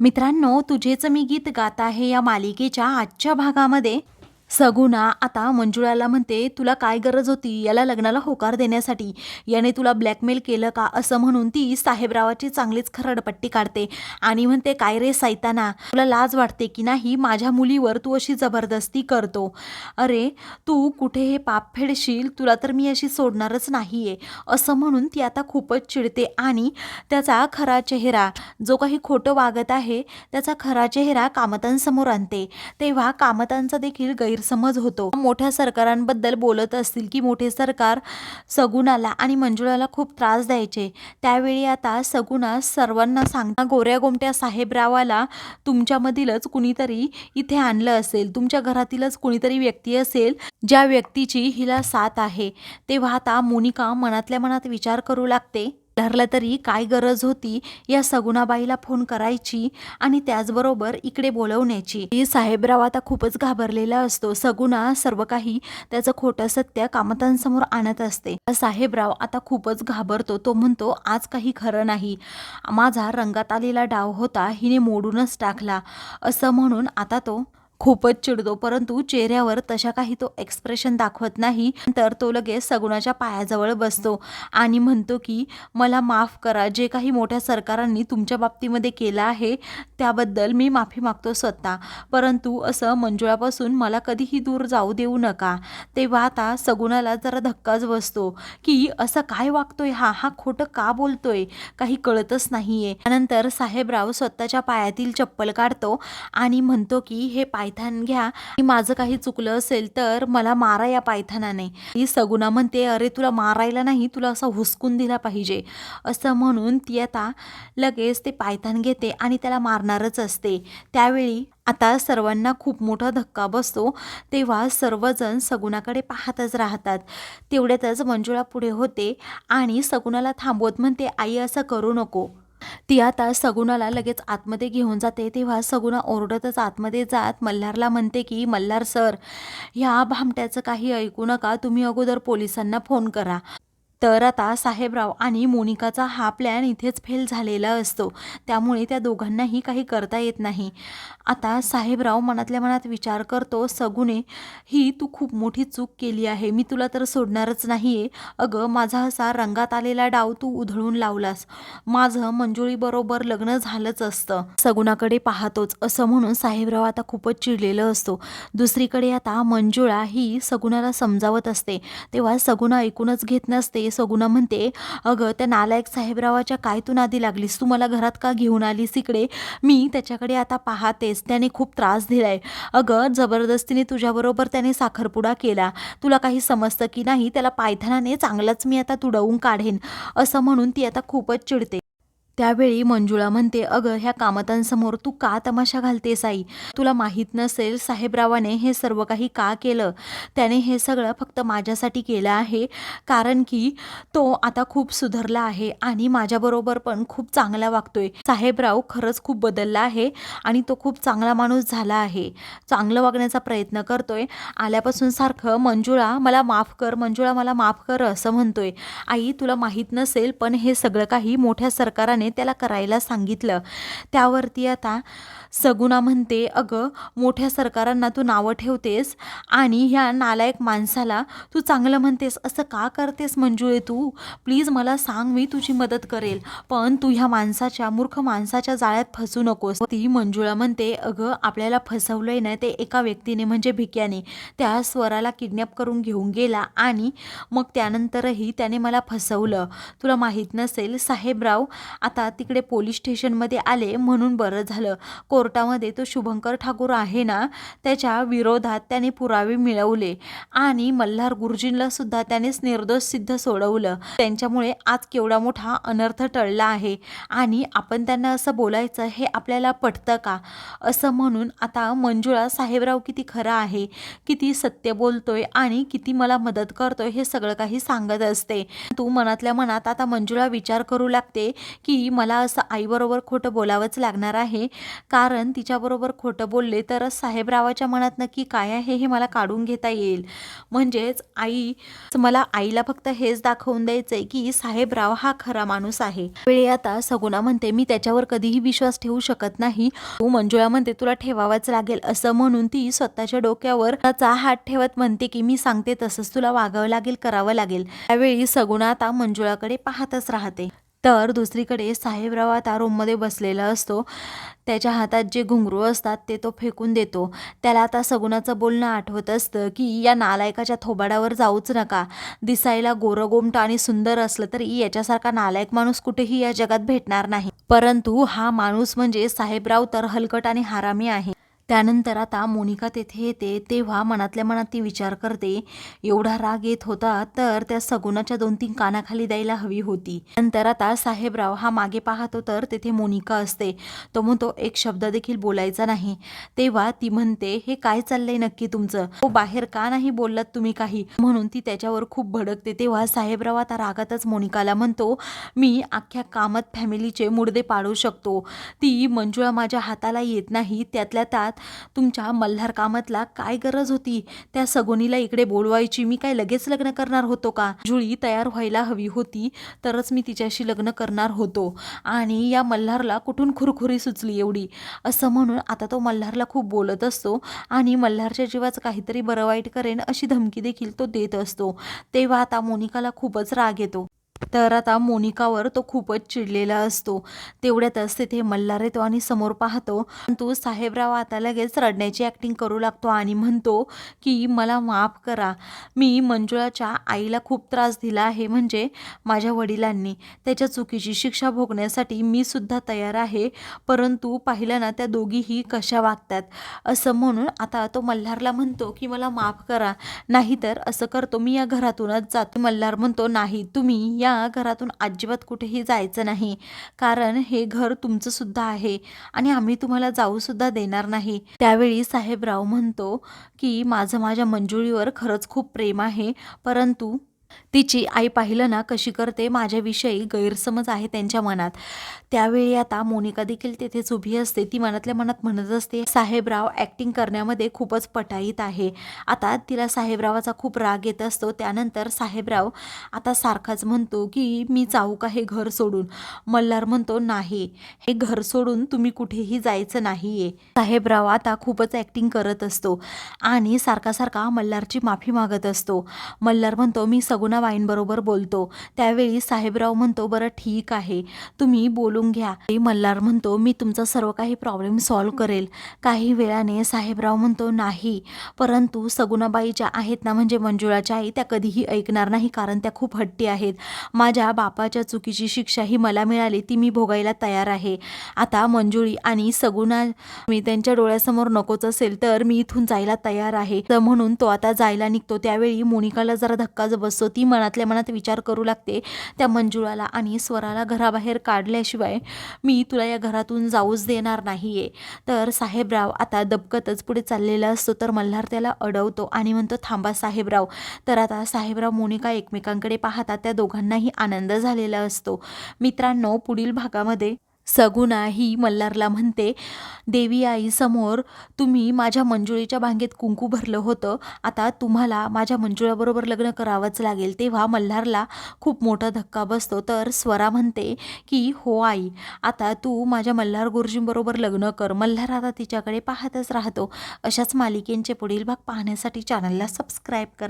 मित्रांनो तुझेच मी गीत गात आहे या मालिकेच्या आजच्या भागामध्ये. सगुना आता मंजुळाला म्हणते तुला काय गरज होती? याला लग्नाला होकार देण्यासाठी. याने तुला ब्लॅकमेल केलं का? असं म्हणून ती साहेबरावाची चांगलीच खरडपट्टी काढते आणि म्हणते काय रे सैताना तुला लाज वाटते की नाही? माझ्या मुलीवर तू अशी जबरदस्ती करतो. अरे तू कुठे हे पाप फेडशील? तुला तर मी अशी सोडणारच नाही आहे असं म्हणून ती आता खूपच चिडते आणि त्याचा खरा चेहरा जो काही खोटं वागत आहे त्याचा खरा चेहरा कामतांसमोर आणते. तेव्हा कामतांचा देखील गैरसमज होतो. मोठ्या सरकारांबद्दल बोलत असतील की मोठे सरकार सगुणाला आणि मंजुळाला खूप त्रास द्यायचे. त्यावेळी आता सगुणा सर्वांना सांगता गोऱ्या गोमट्या साहेबरावाला तुमच्यामधीलच कुणीतरी इथे आणलं असेल. तुमच्या घरातीलच कुणीतरी व्यक्ती असेल ज्या व्यक्तीची हिला साथ आहे. तेव्हा आता मोनिका मनातल्या मनात विचार करू लागते. धरलं तरी काय गरज होती या सगुणाबाईला फोन करायची आणि त्याचबरोबर इकडे बोलवण्याची. साहेबराव आता खूपच घाबरलेला असतो. सगुणा सर्व काही त्याचं खोटं सत्य कामतांसमोर आणत असते. साहेबराव आता खूपच घाबरतो. तो म्हणतो आज काही खरं नाही. माझा रंगात आलेला डाव होता. हिने मोडूनच टाकला. असं म्हणून आता तो खूपच चिडतो परंतु चेहऱ्यावर तशा काही तो एक्सप्रेशन दाखवत नाही. तर तो लगेच सगुणाच्या पायाजवळ बसतो आणि म्हणतो की मला माफ करा जे काही मोठ्या सरकारांनी तुमच्या बाबतीमध्ये केलं आहे त्याबद्दल मी माफी मागतो स्वतः. परंतु असं मंजुळापासून मला कधीही दूर जाऊ देऊ नका. तेव्हा आता सगुणाला जरा धक्काच बसतो की असं काय वागतोय हा? हा खोटं का बोलतोय? काही कळतच नाहीये. त्यानंतर साहेबराव स्वतःच्या पायातील चप्पल काढतो आणि म्हणतो की हे पाय पायथान घ्या. आणि माझं काही चुकलं असेल तर मला मारा या पायथानाने. ही सगुना म्हणते अरे तुला मारायला नाही तुला असा हुसकून दिला पाहिजे. असं म्हणून ती आता लगेच ते पायथान घेते आणि त्याला मारणारच असते. त्यावेळी आता सर्वांना खूप मोठा धक्का बसतो. तेव्हा सर्वजण सगुणाकडे पाहतच राहतात. तेवढ्यातच मंजुळा पुढे होते आणि सगुणाला थांबवत म्हणते आई असं करू नको. ती आता सगुणाला लगेच आतमध्ये घेऊन जाते. तेव्हा सगुणा ओरडतच आतमध्ये जात मल्हारला म्हणते की मल्हार सर ह्या भामट्याचं काही ऐकू नका. तुम्ही अगोदर पोलिसांना फोन करा. तर आता साहेबराव आणि मोनिकाचा हा प्लॅन इथेच फेल झालेला असतो. त्यामुळे त्या दोघांनाही काही करता येत नाही. आता साहेबराव मनातल्या मनात विचार करतो सगुणे ही तू खूप मोठी चूक केली आहे. मी तुला तर सोडणारच नाही आहे अगं माझा असा रंगात आलेला डाव तू उधळून लावलास. माझं मंजुळीबरोबर लग्न झालंच असतं. सगुणाकडे पाहतोच. असं म्हणून साहेबराव आता खूपच चिडलेलं असतो. दुसरीकडे आता मंजुळा ही सगुणाला समजावत असते. तेव्हा सगुणा ऐकूनच घेत नसते. सगुना म्हणते अगं त्या नालायक साहेबरावाच्या काय तू नादी लागलीस. तू मला घरात का घेऊन आलीस इकडे? मी त्याच्याकडे आता पाहतेस त्याने खूप त्रास दिलाय. अगं जबरदस्तीने तुझ्याबरोबर त्याने साखरपुडा केला. तुला काही समजतं की नाही? त्याला पायथानाने चांगलंच मी आता तुडवून काढेन. असं म्हणून ती आता खूपच चिडते. त्यावेळी मंजुळा म्हणते अगं ह्या कामतांसमोर तू का तमाशा घालतेस आई? तुला माहीत नसेल साहेबरावाने हे सर्व काही का केलं? त्याने हे सगळं फक्त माझ्यासाठी केलं आहे कारण की तो आता खूप सुधारला आहे आणि माझ्याबरोबर पण खूप चांगला वागतोय. साहेबराव खरंच खूप बदलला आहे आणि तो खूप चांगला माणूस झाला आहे. चांगलं वागण्याचा प्रयत्न करतोय. आल्यापासून सारखं मंजुळा मला माफ कर मंजुळा मला माफ कर असं म्हणतोय. आई तुला माहीत नसेल पण हे सगळं काही मोठ्या सरकाराने त्याला करायला सांगितलं. त्यावरती आता सगुणा म्हणते अगं मोठ्या सरकारांना तू नावं ठेवतेस आणि ह्या नालायक माणसाला तू चांगलं म्हणतेस. असं का करतेस मंजुळे तू? प्लीज मला सांग मी तुझी मदत करेल. पण तू ह्या माणसाच्या मूर्ख माणसाच्या जाळ्यात फसू नकोस. ती मंजुळा म्हणते अगं आपल्याला फसवलंय ना ते एका व्यक्तीने म्हणजे भिक्याने. त्या स्वराला किडनॅप करून घेऊन गेला आणि मग त्यानंतरही त्याने मला फसवलं. तुला माहीत नसेल साहेबराव आता आता तिकडे पोलीस स्टेशनमध्ये आले म्हणून बरं झालं. कोर्टामध्ये तो शुभंकर ठाकूर आहे ना त्याच्या विरोधात त्याने पुरावे मिळवले आणि मल्हार गुरुजींना सुद्धा त्यानेच निर्दोष सिद्ध सोडवलं. त्यांच्यामुळे आज केवढा मोठा अनर्थ टळला आहे आणि आपण त्यांना असं बोलायचं हे आपल्याला पटतं का? असं म्हणून आता मंजुळा साहेबराव किती खरा आहे किती सत्य बोलतोय आणि किती मला मदत करतोय हे सगळं काही सांगत असते. तू मनातल्या मनात आता मंजुळा विचार करू लागते की की मला असं आईबरोबर खोटं बोलावंच लागणार आहे. कारण तिच्याबरोबर खोटं बोलले तरच साहेबरावाच्या मनात नक्की काय आहे हे मला काढून घेता येईल. म्हणजेच आई मला आईला फक्त हेच दाखवून द्यायचं आहे की साहेबराव हा खरा माणूस आहे. वेळी आता सगुणा म्हणते मी त्याच्यावर कधीही विश्वास ठेवू शकत नाही. तू मंजुळा म्हणते तुला ठेवावाच लागेल. असं म्हणून ती स्वतःच्या डोक्यावर त्याचा हात ठेवत म्हणते की मी सांगते तसंच तुला वागावं लागेल करावं लागेल. त्यावेळी सगुणा आता मंजुळाकडे पाहतच राहते. तर दुसरीकडे साहेबराव आता रूममध्ये बसलेला असतो. त्याच्या हातात जे घुंगरू असतात ते तो फेकून देतो. त्याला आता सगुणाचं बोलणं आठवत असतं की या नालायकाच्या थोबाडावर जाऊच नका. दिसायला गोरगोमट आणि सुंदर असलं तरी याच्यासारखा नालायक माणूस कुठेही या जगात भेटणार नाही. परंतु हा माणूस म्हणजे साहेबराव तर हलकट आणि हारामी आहे. त्यानंतर आता मोनिका तेथे येते तेव्हा मनातल्या मनात ती विचार करते एवढा राग येत होता तर त्या सगुणाच्या दोन तीन कानाखाली द्यायला हवी होती. नंतर आता साहेबराव हा मागे पाहतो तर तेथे मोनिका असते. तो म्हणतो एक शब्द देखील बोलायचा नाही. तेव्हा ती म्हणते हे काय चाललंय नक्की तुमचं? हो बाहेर का नाही बोललात तुम्ही काही? म्हणून ती त्याच्यावर खूप भडकते. तेव्हा साहेबराव आता रागातच मोनिकाला म्हणतो मी अख्ख्या कामत फॅमिलीचे मुडदे पाडू शकतो. ती मंजुळा माझ्या हाताला येत नाही. त्यातल्या त्यात तुमच्या मल्हार कामतला काय गरज होती? त्या सगोनीला इकडे बोलवायची मी काय लगेच लग्न करणार होतो का? जुळी तयार व्हायला हवी होती तरच मी तिच्याशी लग्न करणार होतो. आणि या मल्हारला कुठून खुरखुरी सुचली एवढी? असं म्हणून आता तो मल्हारला खूप बोलत असतो आणि मल्हारच्या जीवाचं काहीतरी बरं वाईट करेन अशी धमकी देखील तो देत असतो. तेव्हा आता मोनिकाला खूपच राग येतो. तर आता मोनिकावर तो खूपच चिडलेला असतो. तेवढ्यातच तिथे मल्हार येतो आणि समोर पाहतो. परंतु साहेबराव आता लगेच रडण्याची ॲक्टिंग करू लागतो आणि म्हणतो की मला माफ करा. मी मंजुळाच्या आईला खूप त्रास दिला आहे. म्हणजे माझ्या वडिलांनी. त्याच्या चुकीची शिक्षा भोगण्यासाठी मी सुद्धा तयार आहे. परंतु पाहिलं ना त्या दोघीही कशा वागतात? असं म्हणून आता तो मल्हारला म्हणतो की मला माफ करा. नाहीतर असं करतो. मी या घरातूनच जातो. मल्हार म्हणतो नाही. तुम्ही या घरातून अजिबात कुठेही जायचं नाही. कारण हे घर तुमचं सुद्धा आहे आणि आम्ही तुम्हाला जाऊ सुद्धा देणार नाही. त्यावेळी साहेबराव म्हणतो की माझं माझ्या मंजुळीवर खरंच खूप प्रेम आहे. परंतु तिची आई पाहिलं ना कशी करते माझ्याविषयी गैरसमज आहे त्यांच्या मनात. त्यावेळी आता मोनिका देखील तेथेच उभी असते. ती मनातल्या मनात म्हणत असते साहेबराव ॲक्टिंग करण्यामध्ये खूपच पटाईत आहे. आता तिला साहेबरावाचा खूप राग येत असतो. त्यानंतर साहेबराव आता सारखाच म्हणतो की मी जाऊ का हे घर सोडून? मल्हार म्हणतो नाही. हे घर सोडून तुम्ही कुठेही जायचं नाहीये. साहेबराव आता खूपच ॲक्टिंग करत असतो आणि सारखा सारखा मल्हारची माफी मागत असतो. मल्हार म्हणतो मी सगुणा वाईनबरोबर बोलतो. त्यावेळी साहेबराव म्हणतो बरं ठीक आहे. तुम्ही बोलून घ्या. मल्हार म्हणतो मी तुमचा सर्व काही प्रॉब्लेम सॉल्व करेल. काही वेळाने साहेबराव म्हणतो नाही. परंतु सगुणाबाई ज्या आहेत ना म्हणजे मंजुळाच्या आई त्या कधीही ऐकणार नाही कारण त्या खूप हट्टी आहेत. माझ्या बापाच्या चुकीची शिक्षा ही मला मिळाली ती मी भोगायला तयार आहे. आता मंजुळी आणि सगुणा मी त्यांच्या डोळ्यासमोर नकोच असेल तर मी इथून जायला तयार आहे. तर म्हणून तो आता जायला निघतो. त्यावेळी मोनिकाला जरा धक्काच बसतो. ती मनातल्या मनात विचार करू लागते त्या मंजुळाला आणि स्वराला घराबाहेर काढल्याशिवाय मी तुला या घरातून जाऊच देणार नाही आहे तर साहेबराव आता दबकतच पुढे चाललेला असतो तर मल्हार त्याला अडवतो आणि म्हणतो थांबा साहेबराव. तर आता साहेबराव मोनिका एकमेकांकडे पाहतात त्या दोघांनाही आनंद झालेला असतो. मित्रांनो पुढील भागामध्ये सगुणा ही मल्हारला म्हणते देवी आई समोर तुम्ही माझ्या मंजुळीच्या भांगेत कुंकू भरलं होतं. आता तुम्हाला माझ्या मंजुळाबरोबर लग्न करावंच लागेल तेव्हा मल्हारला खूप मोठा धक्का बसतो. तर स्वरा म्हणते की हो आई आता तू माझ्या मल्हार गुरुजींबरोबर लग्न कर. मल्हार आता तिच्याकडे पाहतच राहतो. अशाच मालिकेंचे पुढील भाग पाहण्यासाठी चॅनलला सबस्क्राईब करा.